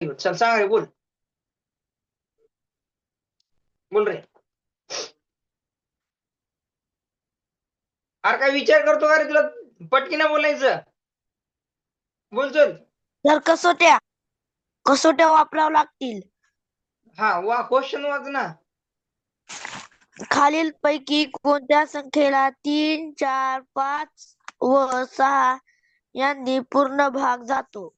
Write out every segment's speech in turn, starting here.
चल सांग रे बोल बोल रे अरे काय विचार करतो का रे तुला? पटकीना बोलायचं. बोल चल. तर कसोट्या? कसोट्या वापराव्या लागतील? हा वा क्वेश्चन वाच ना. खालील पैकी कोणत्या संख्येला तीन चार पाच व सहा यांनी पूर्ण भाग जातो?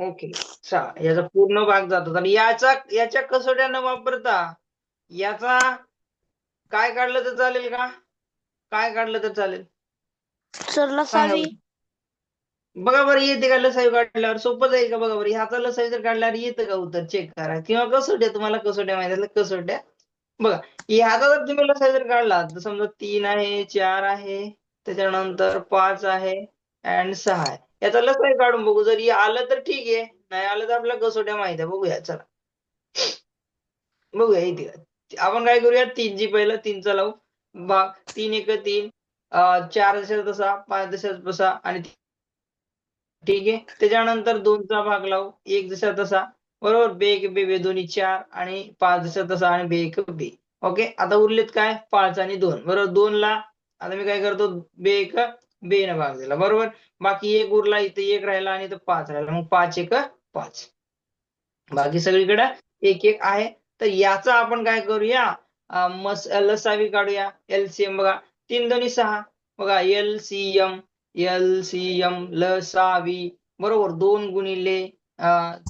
ओके सहा याचा पूर्ण भाग जातो. आणि याचा याच्या कसोट्या न वापरता याचा काय काढलं तर चालेल का? काय काढलं तर चालेल? सर लसावी. बघा बरं येते का लसावी काढल्यावर? सोपंच आहे का बघा बरं? ह्याचा लसावी जर काढल्यावर येतं का उत्तर? चेक करा. किंवा कसोट्या तुम्हाला कसोट्या माहिती असल्या कसोट्या. बघा ह्याचा जर तुम्ही लसावी जर काढला तर समजा तीन आहे चार आहे त्याच्यानंतर पाच आहे अँड सहा आहे. याचा लसावी काढून बघू. जर आलं तर ठीक आहे. नाही आलं तर आपल्या कसोट्या माहिती आहे. बघूया चला. बघूया इथे. आपण काय करूया? तीन जी पहिला तीनचा लावू भाग तीन एक तीन. चार दशात तसा पाच दशात तसा आणि ठीक आहे. त्याच्यानंतर दोनचा भाग लावू. एक जसा तसा. बरोबर? बे एक बे बे दोन्ही चार आणि पाच जसा तसा आणि बे एक बे. ओके? आता उरलेत काय? पाच आणि दोन. बरोबर? दोन ला आता मी काय करतो? बे एक बे न भाग दिला बरोबर? बाकी एक उरला इथे एक राहिला आणि इथं पाच राहिला. मग पाच एक पाच. बाकी सगळीकडे एक एक आहे. तर याचा आपण काय करूया? मस लसावी काढूया. एलसीएम बघा. तीन दोन्ही सहा. बघा एलसीएम एलसीएम लसावी. बरोबर? दोन गुणिले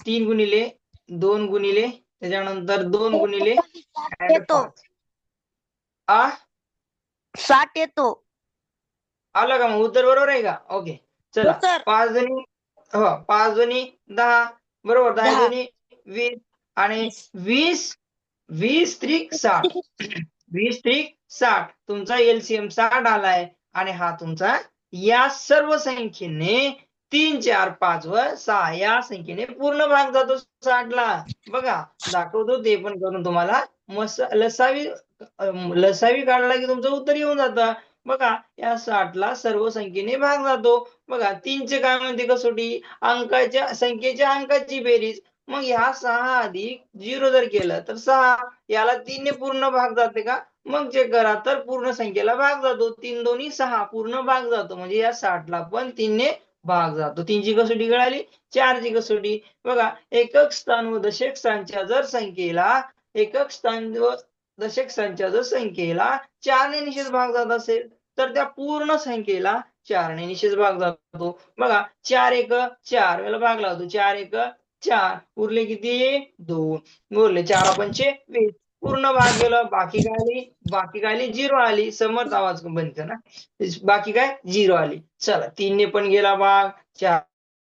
तीन गुणिले दोन गुणिले त्याच्यानंतर दोन गुणिले येतो. आ? साठ येतो. आलं का मग? उत्तर बरोबर आहे का? ओके चला. हो, सर पाच जणी हो पाच जणी दहा बरोबर दहा दहा. जणी वीस आणि वीस. वीस त्रिक साठ. वीस त्रिक साठ. तुमचा एलसीएम साठ आलाय आणि हा तुमचा या सर्व संख्येने तीन चार पाच व सहा या संख्येने पूर्ण भाग जातो साठला. बघा दाखवतो ते पण करून तुम्हाला. मस लसावी अं, लसावी काढला की तुमचं उत्तर येऊन जातं. बघा या साठला सर्व संख्येने भाग जातो. बघा तीनचे काय म्हणते कसोटी? अंकाच्या संख्येच्या अंकाची बेरीज. मग ह्या सहा अधिक झिरो जर केलं तर सहा. याला तीनने पूर्ण भाग जाते का? मग चेक करा तर पूर्ण संख्येला भाग जातो. तीन दोन्ही सहा पूर्ण भाग जातो. म्हणजे या साठला पण तीनने भाग जातो. तीनची कसोटी कळाली? चारची कसोटी. बघा एकक स्थान व दशक स्थानच्या जर संख्येला एकक स्थान व दशक स्थानच्या जर संख्येला चारने निषेध भाग जात असेल तर त्या पूर्ण संख्येला चारने निषेध भाग जातो. बघा चार एक चार वेळेला भाग लावतो. चार एक चार. उरले किती? दोन. उरले चार पंचे वीस. पूर्ण भाग गेलं बाकी काय आली? बाकी काय आली? झिरो आली. समर्थ आवाज बंद कर. ना बाकी काय? झिरो आली. चला तीनने पण गेला भाग चार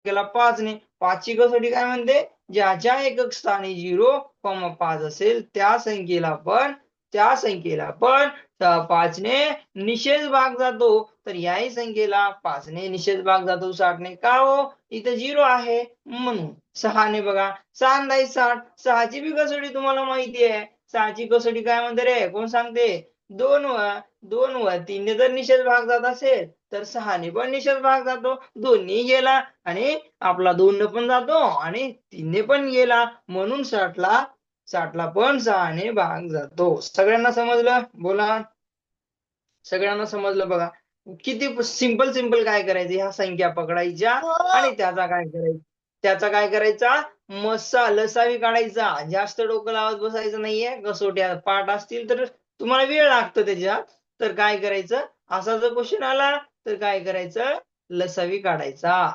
गेला पाचने. पाचची कसोटी काय म्हणते? ज्याच्या एकक स्थानी झिरो कॉमा पाच असेल त्या संख्येला पण त्या संख्येला पण पाचने निषेध भाग जातो. तर याही संख्येला पाचने निषेध भाग जातो साठने. का हो? इथं झिरो आहे. म्हणून सहाने बघा. सहा नाही साठ. सहाची बी कसोटी तुम्हाला माहिती आहे. सहाची कसोटी काय म्हणते रे? कोण सांगते? दोन व दोन व तीनने जर निषेध भाग जात असेल तर सहाने पण निषेध भाग जातो दोन्ही गेला आणि आपला दोन पण जातो आणि तीनने पण गेला. म्हणून साठला साठला पण सहाने भाग जातो. सगळ्यांना समजलं? बोला. सगळ्यांना समजलं बघा. किती सिंपल सिंपल काय करायचं? ह्या संख्या पकडायच्या आणि त्याचा काय करायचा त्याचा काय करायचा? मस्सा लसावी काढायचा. जास्त डोकं लावत बसायचं नाहीये. कसोट्या पाठ असतील तर तुम्हाला वेळ लागतो त्याच्यात. तर काय करायचं? असा जर क्वेश्चन आला तर काय करायचं? लसावी काढायचा.